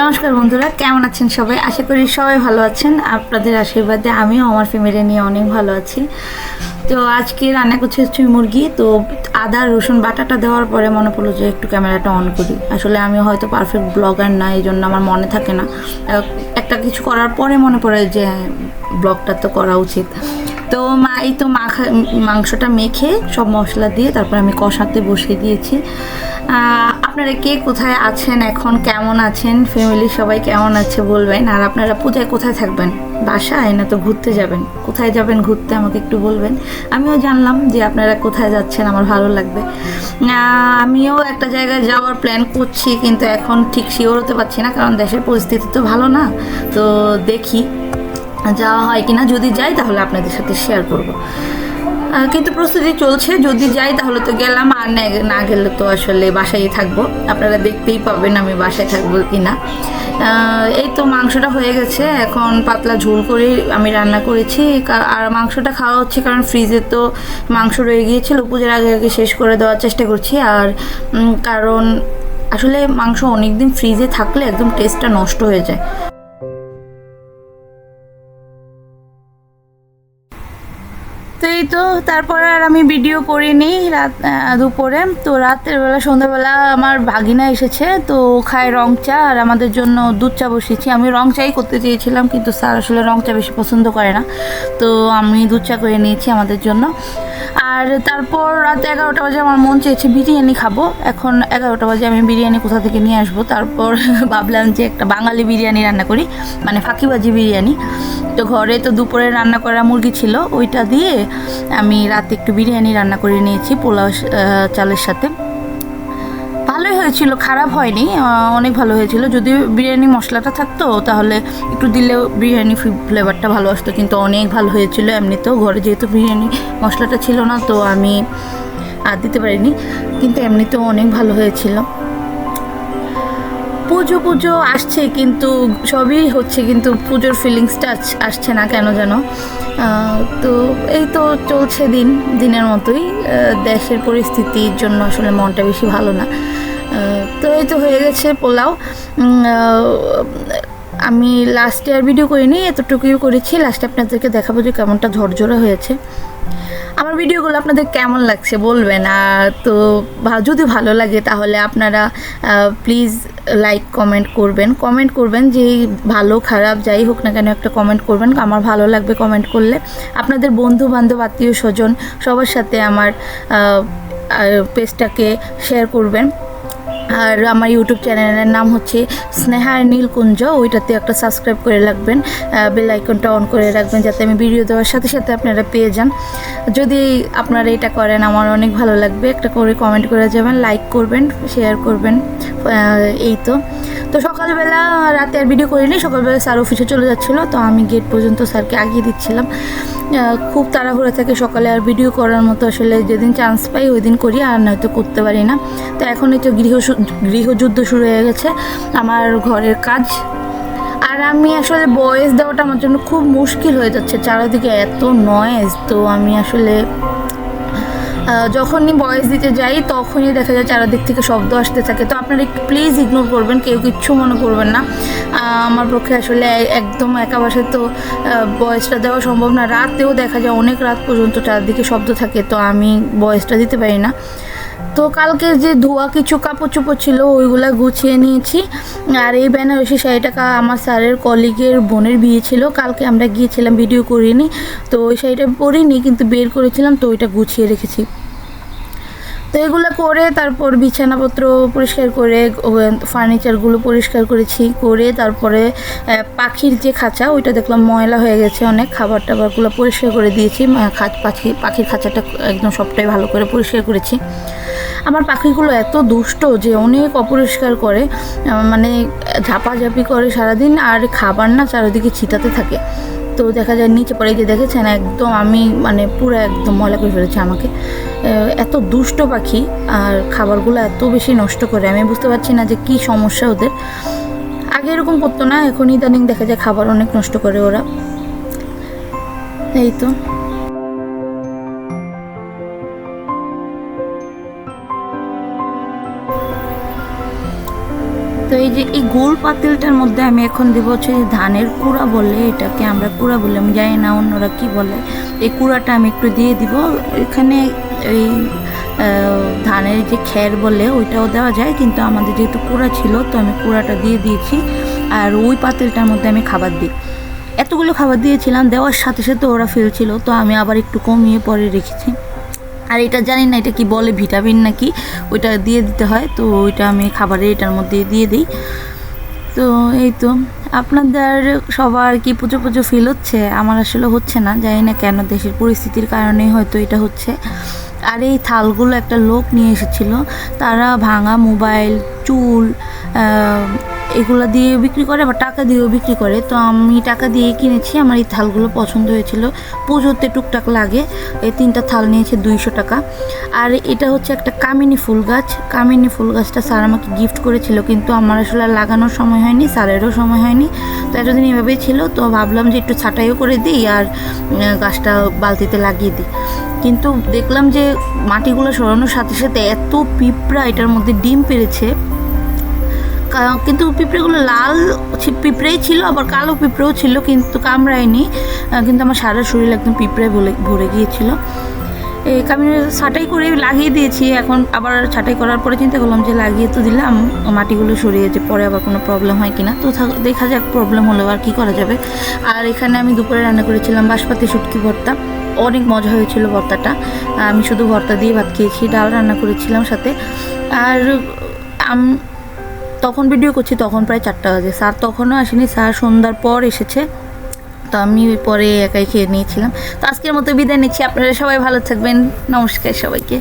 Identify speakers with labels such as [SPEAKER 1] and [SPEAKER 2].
[SPEAKER 1] নমস্কার বন্ধুরা, কেমন আছেন সবাই? আশা করি সবাই ভালো আছেন। আপনাদের আশীর্বাদে আমিও আমার ফ্যামিলি নিয়ে অনেক ভালো আছি। তো আজকে রান্না করছি হচ্ছে মুরগি। তো আদা, রসুন, বাটাটা দেওয়ার পরে মনে পড়ল যে একটু ক্যামেরাটা অন করি। আসলে আমি হয়তো পারফেক্ট ব্লগার না এই জন্য আমার মনে থাকে না। একটা কিছু করার পরে মনে পড়ে যে ব্লগটা তো করা উচিত। তো মা, এই তো মাখা মাংসটা মেখে সব মশলা দিয়ে তারপর আমি কষাতে বসিয়ে দিয়েছি। আপনারা কে কোথায় আছেন এখন? কেমন আছেন? ফ্যামিলি সবাই কেমন আছে বলবেন। আর আপনারা পূজায় কোথায় থাকবেন? বাসায় না তো ঘুরতে যাবেন? কোথায় যাবেন ঘুরতে আমাকে একটু বলবেন। আমিও জানলাম যে আপনারা কোথায় যাচ্ছেন, আমার ভালো লাগবে। আমিও একটা জায়গায় যাওয়ার প্ল্যান করছি, কিন্তু এখন ঠিক শিওর হতে পারছি না, কারণ দেশের পরিস্থিতি তো ভালো না। তো দেখি। যাওয়া হয় কিনা যদি যাই তাহলে আপনাদের সাথে শেয়ার করব। কিন্তু প্রস্তুতি চলছে যদি যাই তাহলে তো গেলাম আর না- না গেলে তো আসলে বাসায় থাকব। আপনারা দেখতেই পাবেন আমি বাসায় থাকব কিনা। আহ, এই তো মাংসটা হয়ে গেছে এখন পাতলা ঝোল করে আমি রান্না করেছি। আর মাংসটা খাওয়া হচ্ছে কারণ ফ্রিজে তো মাংস রয়ে গিয়েছিল পুজোর আগে আগে শেষ করে দেওয়ার চেষ্টা করছি। আর কারণ আসলে মাংস অনেকদিন ফ্রিজে থাকলে একদম টেস্টটা নষ্ট হয়ে যায়। তো এই তো, তারপরে আর আমি ভিডিও করিনি রাত দুপুরে। তো রাতের বেলা, সন্ধ্যাবেলা আমার ভাগিনা এসেছে, তো খায় রং চা, আর আমাদের জন্য দুধ চা বসিয়েছি। আমি রং চাই করতে চেয়েছিলাম, কিন্তু স্যার আসলে রং চা বেশি পছন্দ করে না। তো আমি দুধ চা করে নিয়েছি আমাদের জন্য। আর তারপর রাত এগারোটা বাজে আমার মন চেয়েছে বিরিয়ানি খাব। এখন এগারোটা বাজে, আমি বিরিয়ানি কোথা থেকে নিয়ে আসব? তারপর ভাবলাম যে একটা বাঙালি বিরিয়ানি রান্না করি মানে ফাঁকিবাজি বিরিয়ানি। তো ঘরে তো দুপুরে রান্না করা মুরগি ছিল, ওইটা দিয়ে আমি রাতে একটু বিরিয়ানি রান্না করে নিয়েছি পোলাও চালের সাথে। ভালোই হয়েছিল, খারাপ হয়নি অনেক ভালো হয়েছিল। যদি বিরিয়ানি মশলাটা থাকতো, তাহলে একটু দিলেও বিরিয়ানি ফ্লেভারটা ভালো আসতো, কিন্তু অনেক ভালো হয়েছিল। এমনিতেও ঘরে যেহেতু বিরিয়ানি মশলাটা ছিল না, তো আমি আর দিতে পারিনি, কিন্তু এমনিতেও অনেক ভালো হয়েছিল। পুজো পুজো আসছে কিন্তু, সবই হচ্ছে কিন্তু পুজোর ফিলিংসটা আসছে না কেন যেন তো এই তো চলছে দিন, দিনের মতোই। দেশের পরিস্থিতির জন্য আসলে মনটা বেশি ভালো না। তো এই তো হয়ে গেছে পোলাও। আমি লাস্টে আর ভিডিও করিনি, এতটুকুই করেছি। লাস্টে আপনাদেরকে দেখাবো যে কেমনটা ঝরঝরে হয়েছে। আমার ভিডিওগুলো আপনাদের কেমন লাগছে বলবেন? আর তো যদি ভালো লাগে তাহলে আপনারা প্লিজ লাইক কমেন্ট করবেন। কমেন্ট করবেন যে ভালো, খারাপ, যাই হোক না কেন একটা কমেন্ট করবেন। আমার ভালো লাগবে কমেন্ট করলে। আপনাদের বন্ধু বান্ধব আত্মীয় স্বজন সবার সাথে আমার পেজটাকে শেয়ার করবেন। আর আমার ইউটিউব চ্যানেলের নাম হচ্ছে স্নেহার নীলকুঞ্জ। ওইটাতে একটা সাবস্ক্রাইব করে রাখবেন বেল আইকনটা অন করে রাখবেন যাতে আমি ভিডিও দেওয়ার সাথে সাথে আপনারা পেয়ে যান। যদি আপনারা এটা করেন, আমার অনেক ভালো লাগবে। একটা করে কমেন্ট করে যাবেন লাইক করবেন শেয়ার করবেন এই তো। তো সকালবেলা রাতে আর ভিডিও করিনি, সকালবেলা স্যার অফিসে চলে যাচ্ছিল, তো আমি গেট পর্যন্ত স্যারকে আগিয়ে দিচ্ছিলাম। খুব তাড়াহুড়া থাকে সকালে আর ভিডিও করার মতো আসলে যেদিন চান্স পাই ওই দিন করি, আর নয়তো করতে পারি না। তো এখনই তো গৃহ গৃহযুদ্ধ শুরু হয়ে গেছে, আমার ঘরের কাজ। আর আমি আসলে বয়েস দেওয়াটা আমার জন্য খুব মুশকিল হয়ে যাচ্ছে, চারিদিকে এত নয়েজ তো আমি আসলে যখনই বয়স দিতে যাই, তখনই দেখা যায় চারদিক থেকে শব্দ আসতে থাকে। তো আপনারা একটু প্লিজ ইগনোর করবেন, কেউ কিচ্ছু মনে করবেন না। আমার পক্ষে আসলে একদম একা বাসায় তো বয়সটা দেওয়া সম্ভব না। রাতেও দেখা যায় অনেক রাত পর্যন্ত চারদিকে শব্দ থাকে, তো আমি বয়সটা দিতে পারি না। তো কালকে যে ধোয়া কিছু কাপড় চোপড় ছিল, ওইগুলো গুছিয়ে নিয়েছি। আর এই বেনারসি শাড়িটা আমার স্যারের কলিগের বোনের বিয়ে ছিল। কালকে আমরা গিয়েছিলাম ভিডিও করিনি। তো ওই শাড়িটা পরিনি, কিন্তু বের করেছিলাম, তো ওইটা গুছিয়ে রেখেছি। তো এগুলো করে তারপর বিছানাপত্র পরিষ্কার করে ফার্নিচারগুলো পরিষ্কার করেছি, করে তারপরে পাখির যে খাঁচা, ওইটা দেখলাম ময়লা হয়ে গেছে অনেক খাবার টাবারগুলো পরিষ্কার করে দিয়েছি পাখি, পাখির খাঁচাটা একদম সবটাই ভালো করে পরিষ্কার করেছি। আমার পাখিগুলো এত দুষ্ট যে অনেক অপরিষ্কার করে মানে ঝাপাঝাপি করে সারাদিন, আর খাবার না চারিদিকে ছিটাতে থাকে। তো দেখা যায় নিচে পড়ে যে দেখেছেন একদম আমি মানে পুরো একদম ময়লা করে ফেলেছে আমাকে। এত দুষ্ট পাখি আর খাবারগুলো এত বেশি নষ্ট করে, আমি বুঝতে পারছি না যে কি সমস্যা ওদের। আগে এরকম করতো না, এখন ইদানিং দেখা যায় খাবার অনেক নষ্ট করে ওরা। এই তো। তো এই যে এই গোল পাতিলটার মধ্যে আমি এখন দেবো হচ্ছে ধানের কুড়া বলে এটাকে আমরা কুড়া বলে, আমি জানি না অন্যরা কি বলে। এই কুড়াটা আমি একটু দিয়ে দিব। এখানে এই ধানের যে খ্যার বলে ওইটাও দেওয়া যায়, কিন্তু আমাদের যেহেতু কুড়া ছিল, তো আমি কুড়াটা দিয়ে দিয়েছি। আর ওই পাতিলটার মধ্যে আমি খাবার দিই। এতগুলো খাবার দিয়েছিলাম, দেওয়ার সাথে সাথে ওরা ফেলছিল, তো আমি আবার একটু কমিয়ে পরে রেখেছি। আর এটা জানি না, এটা কি বলে ভিটামিন নাকি? ওইটা দিয়ে দিতে হয়, তো ওইটা আমি খাবারের এটার মধ্যে দিয়ে দিই। তো এই তো, আপনাদের সবার কি পুজো পুজো ফিল হচ্ছে? আমার আসলে হচ্ছে না, জানি না কেন, দেশের পরিস্থিতির কারণেই হয়তো এটা হচ্ছে। আর এই থালগুলো একটা লোক নিয়ে এসেছিল, তারা ভাঙা মোবাইল, চুল এগুলো দিয়ে বিক্রি করে বা টাকা দিয়েও বিক্রি করে। তো আমি টাকা দিয়ে কিনেছি, আমার এই থালগুলো পছন্দ হয়েছিল। পুজোতে টুকটাক লাগে, এই তিনটা থাল নিয়েছে দুইশো টাকা। আর এটা হচ্ছে একটা কামিনী ফুল গাছ। কামিনী ফুল গাছটা স্যার আমাকে গিফট করেছিল, কিন্তু আমার আসলে লাগানোর সময় হয়নি, স্যারেরও সময় হয়নি। তো এতদিন এভাবেই ছিল, তো ভাবলাম যে একটু ছাটাইও করে দিই আর গাছটা বালতিতে লাগিয়ে দিই। কিন্তু দেখলাম যে মাটিগুলো সরানোর সাথে সাথে এত পিঁপড়া এটার মধ্যে ডিম পেরেছে কিন্তু পিঁপড়েগুলো লাল পিঁপড়েই ছিল, আবার কালো পিঁপড়েও ছিল, কিন্তু কামড়ায়নি। কিন্তু আমার সারা শরীর একদম পিঁপড়ে ভরে গিয়েছিল। এই আমি ছাটাই করে লাগিয়ে দিয়েছি, এখন আবার ছাটাই করার পরে চিন্তা করলাম যে লাগিয়ে তো দিলাম, মাটিগুলো সরিয়ে যে পরে আবার কোনো প্রবলেম হয় কিনা। তো দেখা যাক প্রবলেম হলেও আর কি করা যাবে। আর এখানে আমি দুপুরে রান্না করেছিলাম বাঁশপাতি শুটকি ভর্তা। অনেক মজা হয়েছিল ভর্তাটা। আমি শুধু ভর্তা দিয়ে ভাত খেয়েছি, ডাল রান্না করেছিলাম সাথে। আর আম- তখন ভিডিও করছি, তখন প্রায় চারটা বাজে। স্যার তখনও আসেনি, স্যার সন্ধ্যার পর এসেছে। তো আমি পরে একাই খেয়ে নিয়েছিলাম। তো আজকের মতো বিদায় নিচ্ছি। আপনারা সবাই ভালো থাকবেন। নমস্কার সবাইকে।